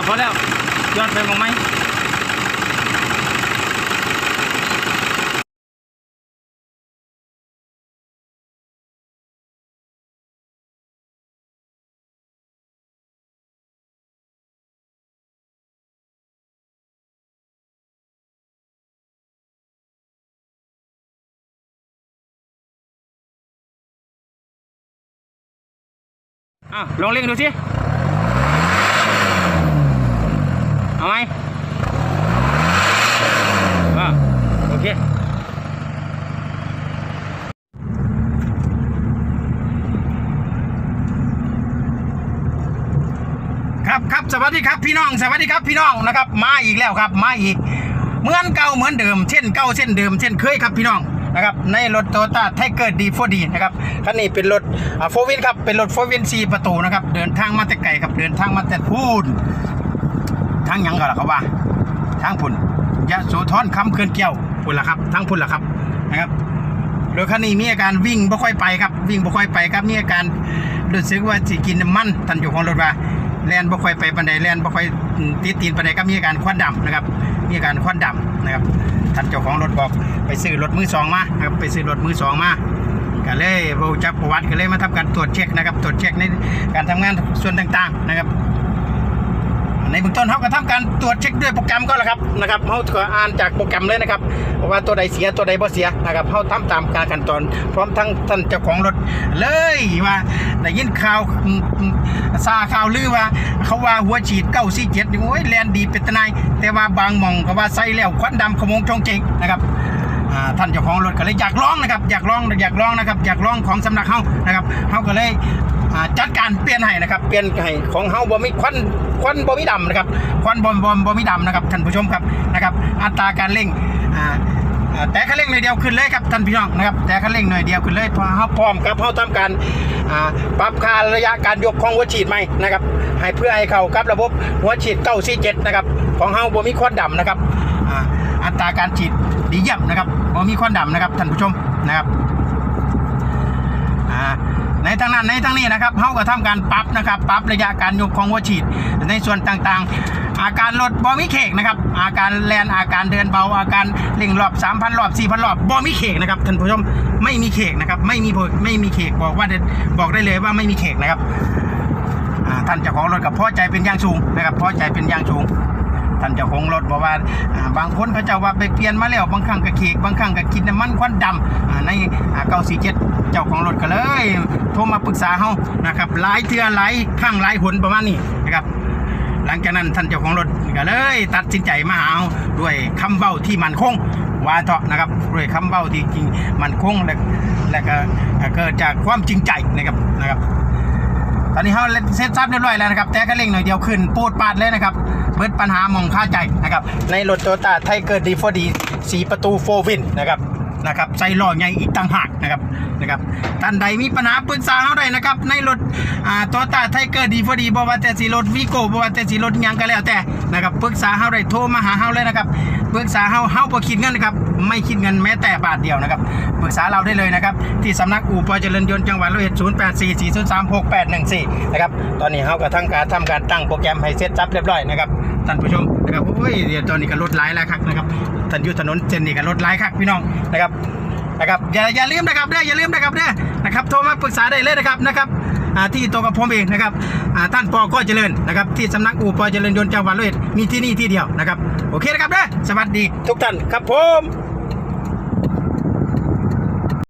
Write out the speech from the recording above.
ย้อนไปมองไหมอ้าวลองเล่งดูสิ เอาไหมอ่าโอเค ครับครับสวัสดีครับพี่น้องสวัสดีครับพี่น้องนะครับ มาอีกแล้วครับมาอีก เหมือนเก่าเหมือนเดิมเช่นเก่าเช่นเดิมเช่นเคยครับพี่น้องนะครับในรถโตโยต้าไทเกอร์ดีโฟดีนะครับคันนี้เป็นรถโฟวินครับเป็นรถโฟวินซีประตูนะครับเดินทางมาแต่ไกลครับเดินทางมาแต่พูนทางยังก็ล่ะครับว่าทางพุ่นยะโสธรคำเขื่อนเกี่ยวพุ่นละครับทางพุ่นละครับนะครับรถคันนี้มีอาการวิ่งบ่ค่อยไปครับวิ่งบ่ค่อยไปครับมีอาการรู้สึกว่าสิกินน้ำมันท่านอยู่ของรถว่า แลนบ่ค่อยไปปานใดแลนบ่ค่อยติดตีนปานใดก็มีอาการควันดำนะครับ มีอาการควันดำนะครับท่านเจ้าของรถบอกไปซื้อรถมือสองมานะครับไปซื้อรถมือสองมาก็เลยเราจับประวัติก็เลยมาทำการตรวจเช็คนะครับ ตรวจเช็คในการทำงานส่วนต่างๆนะครับ ในเบื้องต้นเขาก็ทำการตรวจเช็คด้วยโปรแกรมก็แล้วครับนะครับเขาก็อ่านจากโปรแกรมเลยนะครับว่าตัวใดเสียตัวใดบ่เสียนะครับเขาทำตามการขั้นตอน พร้อมทั้งท่านเจ้าของรถเลยว่าได้ยินข่าวซาข่าวลือว่า เขาว่าหัวฉีดเก้าสี่เจ็ดโอ้ยแลนดีเป็นตนายแต่ว่าบางมองก็ว่าใส่แล้วควันดำขโมงชงเจงนะครับท่านเจ้าของรถก็เลยอยากลองนะครับอยากลองอยากลองนะครับอยากลองของสำนักเขานะครับเขาก็เลย อ่าจัดการเปลี่ยนให้นะครับเปลี่ยนให้ของเฮาบ่มีควันควันบ่มีดำนะครับควันบ่บ่บ่มีดำนะครับท่านผู้ชมครับนะครับ อัตราการเร่งอ่าอ่าแต่คันเร่งหน่อยเดียวขึ้นเลยครับท่านพี่น้องนะครับแต่คันเร่งหน่อยเดียวขึ้นเลยเพอเฮาพร้อมครับเฮาทำการอ่าปรับค่าระยะการยกของหัวฉีดใหม่นะครับให้เพื่อให้เข้ากับระบบหัวฉีด947นะครับของเฮาบ่มีควันดำนะครับอ่าอัตราการฉีดดีเยี่ยมนะครับบ่มีควันดำนะครับท่านผู้ชมนะครับอ่า ในทางนั้นในทางนี้นะครับเขาก็ทำการปรับนะครับปรับระยะการยกของหัวฉีดในส่วนต่างๆ อาการลดบอมิเคกนะครับอาการแลนอาการเดินเบาอาการเร่งรอบ3,000รอบ4,000รอบบอมิเคกนะครับท่านผู้ชมไม่มีเคกนะครับไม่มีไม่มีเคกบอกว่าบอกได้เลยว่าไม่มีเคกนะครับท่านเจ้าของรถกับพอใจเป็นอย่างสูงนะครับพอใจเป็นอย่างสูง ท่านเจ้าของรถบอกว่าบางคนเขาเจะว่าไปเปลี่ยนมาแล้วบางครั้งก็เขกบางครั้งก็กินน้ำมันควันดำอ่าในเก้าสี่เจ็ดเจ้าของรถก็เลยโทรมาปรึกษาเฮานะครับหลายเทื่อหลายครั้งหลายหนประมาณนี้นะครับหลังจากนั้นท่านเจ้าของรถก็เลย ตัดสินใจมาหาเอาด้วยคำเบ้าที่มันคงว่าเถาะนะครับด้วยคำเบ้าที่จริงมันคงและและก็เกิดจากความจริงใจนะครับนะครับ ตอนนี้เขาเซ็ตซับเรียบร้อยแล้วนะครับ แต่ก็เร่งหน่อยเดียวขึ้นปูดปาดเลยนะครับ เบิดปัญหามองค่าใจนะครับ ในรถโตโยต้าไทเกอร์ดีโฟดีสีประตูโฟวินนะครับ นะครับใส่ล้อใหญ่อีกต่างหากนะครับนะครับท่านใดมีปัญหาปรึกษาเขาได้นะครับ ในรถอ่าโตต้าไทเกอร์ดีโฟดีบอว่าแต่สีรถวีโก้บอว่าแต่สีรถยังก็แล้วแต่นะครับปรึกษาเขาได้โทรมาหาเขาเลยนะครับปรึกษาเขาเขาบ่คิดเงินนะครับ ไม่คิดเงินแม้แต่บาทเดียวนะครับปรึกษาเราได้เลยนะครับ ที่สำนักอู่ปอเจริญยนต์จังหวัดร้อยเอ็ดศูนย์แปดสี่สี่ศูนย์สามหกแปดหนึ่งสี่นะครับตอนนี้เขาก็ทั้งการทำการตั้งโปรแกรมให้เสร็จสับเรียบร้อยนะครับท่านผู้ชมนะครับโอ้ยเดี๋ยวตอนนี้ก็รถไล่แล้วครับนะครับ ท่านอยู่ถนนเจนนี่กับรถไล่ครับพี่น้องนะครับนะครับอย่าอย่าลืมนะครับเด้ออย่าลืมนะครับเด้อนะครับโทรมาปรึกษาได้เลยนะครับนะครับที่ตัวกับผมเองนะครับท่านปอก็เจริญนะครับที่สำนักอู่ปอเจริญยนต์จังหวัดเลยมีที่นี่ที่เดียวนะครับโอเคนะครับเด้อสวัสดีทุกท่านครับผม